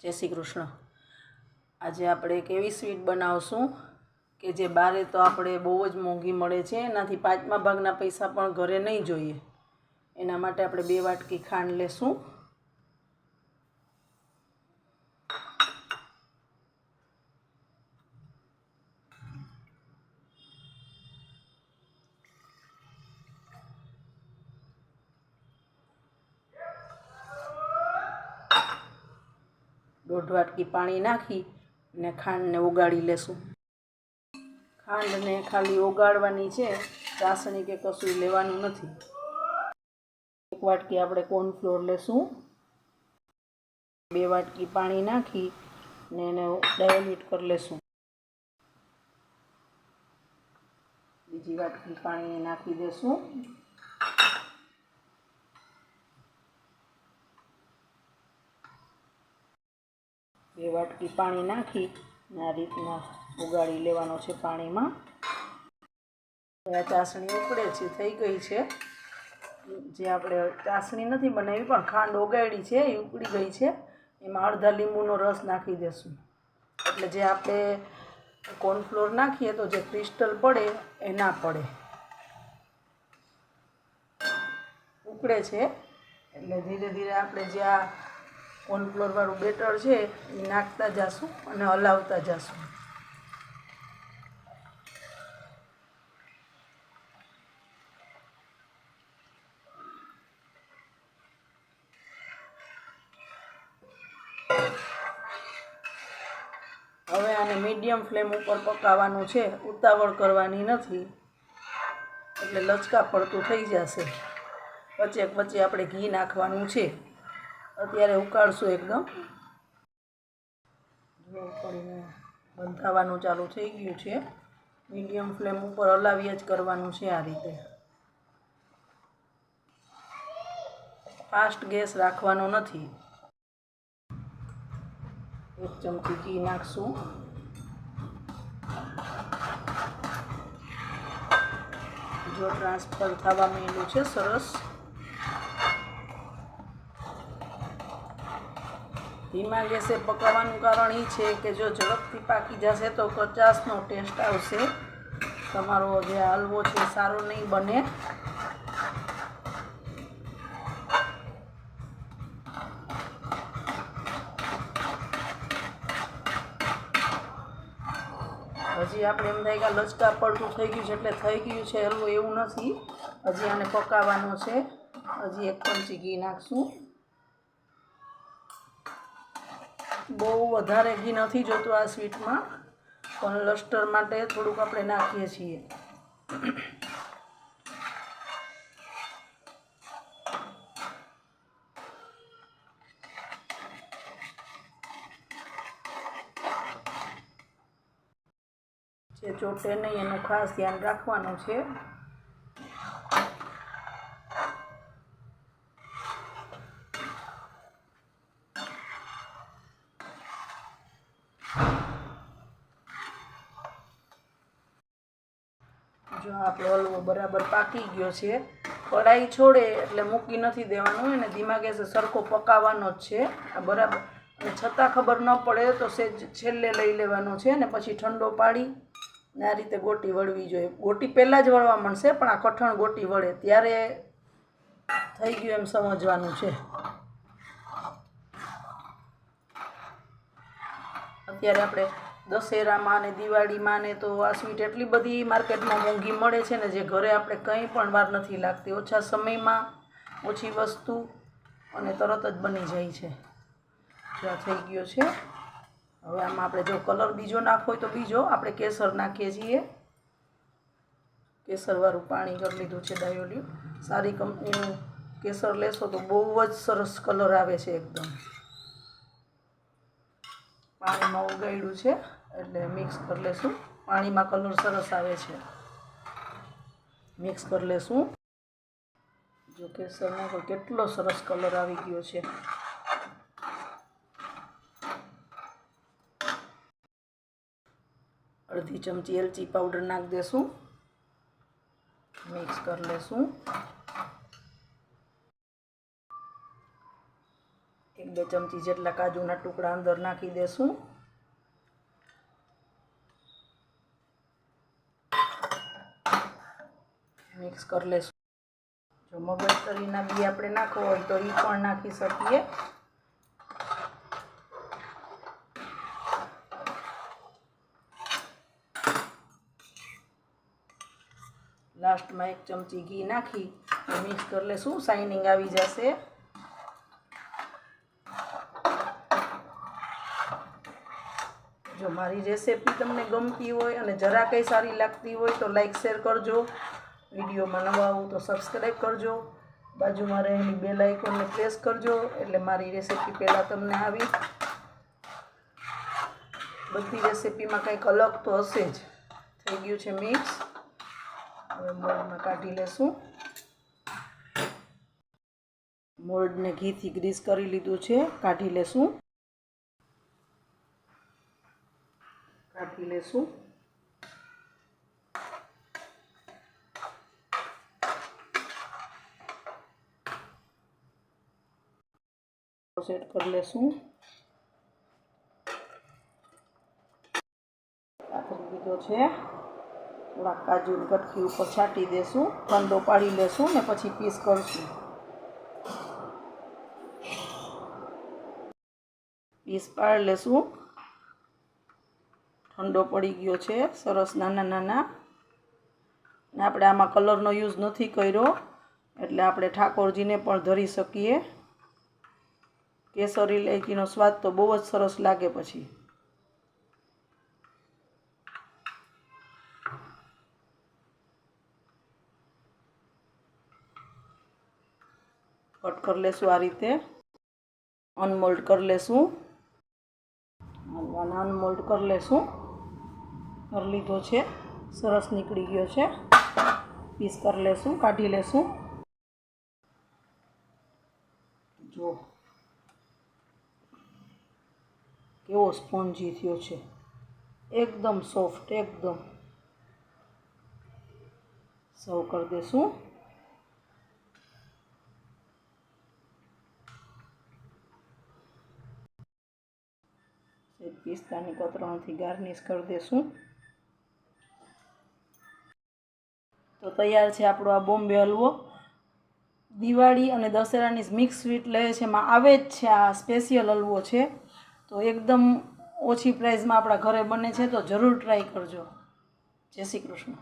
જય શ્રી કૃષ્ણ. આજે આપણે એક એવી સ્વીટ બનાવશું કે જે બારે તો આપણે બહુ જ મોંઘી મળે છે. એનાથી પાંચમા ભાગના પૈસા પણ ઘરે નહીં જોઈએ. એના માટે આપણે બે વાટકી ખાંડ લેશું. દોઢ વાટકી પાણી નાખી અને ખાંડને ઓગાળી લેશું. ખાંડને ખાલી ઓગાળવાની છે ચાસણી કે કશું લેવાનું નથી. એક વાટકી આપણે કોર્નફ્લોર લેશું. બે વાટકી પાણી નાખી ને એને ડાયલ્યુટ કરી લેશું. બીજી વાટકી પાણી નાખી દેશું. બે વાટકી પાણી નાખી આ રીતના ઉગાડી લેવાનો છે પાણીમાં. આ ચાસણી ઉકળે છે, થઈ ગઈ છે. જે આપણે ચાસણી નથી બનાવી, પણ ખાંડ ઓગાળી છે, એ ઉકળી ગઈ છે. એમાં અડધા લીંબુનો રસ નાખી દેશું. એટલે જે આપણે કોર્નફ્લોર નાખીએ તો જે ક્રિસ્ટલ પડે, એ ના પડે. ઉકળે છે. એટલે ધીરે ધીરે આપણે જે આ કોર્નફ્લોરવાળું બેટર છે, એ નાખતા જઈશું અને હલાવતા જઈશું હવે આને મીડિયમ ફ્લેમ ઉપર પકાવવાનું છે, ઉતાવળ કરવાની નથી. એટલે લચકા પડતું થઈ જશે. વચ્ચે વચ્ચે આપણે ઘી નાખવાનું છે. અત્યારે ઉકાળશું એકદમ. ઉકળીને બંધાવાનું ચાલુ થઈ ગયું છે. મીડિયમ ફ્લેમ ઉપર હલાવીએ જ કરવાનું છે આ રીતે. ફાસ્ટ ગેસ રાખવાનો નથી. એક ચમચી ઘી નાખશું. જો ટ્રાન્સફર થવા માંડ્યું છે સરસ. ધીમા ગેસે પકાવવાનું કારણ એ છે કે જો ઝડપથી પાકી જશે તો કચાસનો ટેસ્ટ આવશે. તમારો જે હલવો છે સારો નહીં બને. હજી આપણે એમ થાય કે લચકા પડતું થઈ ગયું છે એટલે થઈ ગયું છે, હલવો એવું નથી. હજી આને પકાવવાનો છે. હજી એક ચમચી ઘી નાખશું. બહુ વધારે ઘી નથી જોતું આ સ્વીટમાં, પણ લસ્ટર માટે થોડુંક આપણે નાખીએ છીએ. જે ચોટે નહીં એનું ખાસ ધ્યાન રાખવાનું છે. જો આપણો હલવો બરાબર પાકી ગયો છે. કઢાઈ છોડે એટલે મૂકી નથી દેવાનું એને ધીમા ગેસે સરખો પકાવવાનો જ છે. આ બરાબર. અને છતાં ખબર ન પડે તો સેજ છેલ્લે લઈ લેવાનો છે ને, પછી ઠંડો પાડી ને આ રીતે ગોટી વળવી જોઈએ. ગોટી પહેલાં જ વળવા મળશે, પણ આ કઠણ ગોટી વળે. ત્યારે થઈ ગયું એમ સમજવાનું છે. અત્યારે આપણે દશેરામાં ને દિવાળીમાં ને તો આ સ્વીટ એટલી બધી માર્કેટમાં મોંઘી મળે છે ને જે ઘરે આપણે કંઈ પણ વાર નથી લાગતી. ઓછા સમયમાં ઓછી વસ્તુ અને તરત જ બની જાય છે. જો આ થઈ ગયો છે. હવે આમાં આપણે જો કલર બીજો નાખવો હોય તો બીજો આપણે કેસર નાખીએ છીએ. કેસરવાળું પાણી કરી લીધું છે ડાયોલ્યુ સારી કંપનીનું કેસર લેશો તો બહુ જ સરસ કલર આવે છે એકદમ. પાણીમાં ઉગાડ્યું છે, એટલે મિક્સ કરી લેશું. પાણીમાં કલર સરસ આવે છે. મિક્સ કરી લેશું. જો કેસરનો કેટલો સરસ કલર આવી ગયો છે. અડધી ચમચી એલચી પાવડર નાખી દેશું. મિક્સ કરી લેશું. એકદમ બે ચમચી જેટલા કાજુના ટુકડા અંદર નાખી દેશું. મિક્સ કરી લેશું. જો મગજતરીના બી આપણે નાખવો હોય તો એ પણ નાખી શકીએ. લાસ્ટમાં એક ચમચી ઘી નાખી, મિક્સ કરી લેશું. શાઇનિંગ આવી જશે. જો મારી રેસીપી તમને ગમતી હોય અને જરા કંઈ સારી લાગતી હોય તો લાઇક શેર કરજો. વિડીયોમાં નવા આવું તો સબસ્ક્રાઈબ કરજો. બાજુમાં રહેલી બેલ આઇકોનને પ્રેસ કરજો. એટલે મારી રેસિપી પહેલાં તમને આવી. બધી રેસીપીમાં કંઈક અલગ તો હશે જ. થઈ ગયું છે મિક્સ હવે મોલ્ડમાં કાઢી લેશું. મોલ્ડને ઘીથી ગ્રીસ કરી લીધું છે. કાઢી લેશું. કાઢી લેશું. સેટ કરી લેશું. પાથરી દીધો છે. થોડાક કાજુ કટકી ઉપર છાંટી દેશું. ઠંડો પાડી લેશું ને પછી પીસ કરશું. પીસ પાડી લેશું. ઠંડો પડી ગયો છે, સરસ નાના નાના. ને આપણે આમાં કલરનો યુઝ નથી કર્યો, એટલે આપણે ઠાકોરજીને પણ ધરી શકીએ. કેસર ઇલાયચીનો સ્વાદ તો બહુ જ સરસ લાગે પછી. કટ કરી લેશું આ રીતે. અનમોલ્ડ કરી લેશું. અનમોલ્ડ કરી લેશું. કરી લીધો છે. સરસ નીકળી ગયો છે. પીસ કરી લેશું, કાઢી લેશું. જો. કેવો સ્પોન્જી થયો છે. એકદમ સોફ્ટ, એકદમ. સર્વ કરી દેશું. પિસ્તાની કતરણથી ગાર્નિશ કરી દેશું. તૈયાર છે આપણો આ બોમ્બે હલવો. દિવાળી અને દશેરાની મિક્સ સ્વીટ લે છે, એમાં આવે જ છે, આ સ્પેશિયલ હલવો છે. તો એકદમ ઓછી પ્રાઇઝમાં આપણા ઘરે બને છે, તો જરૂર ટ્રાય કરજો. જય શ્રી કૃષ્ણ.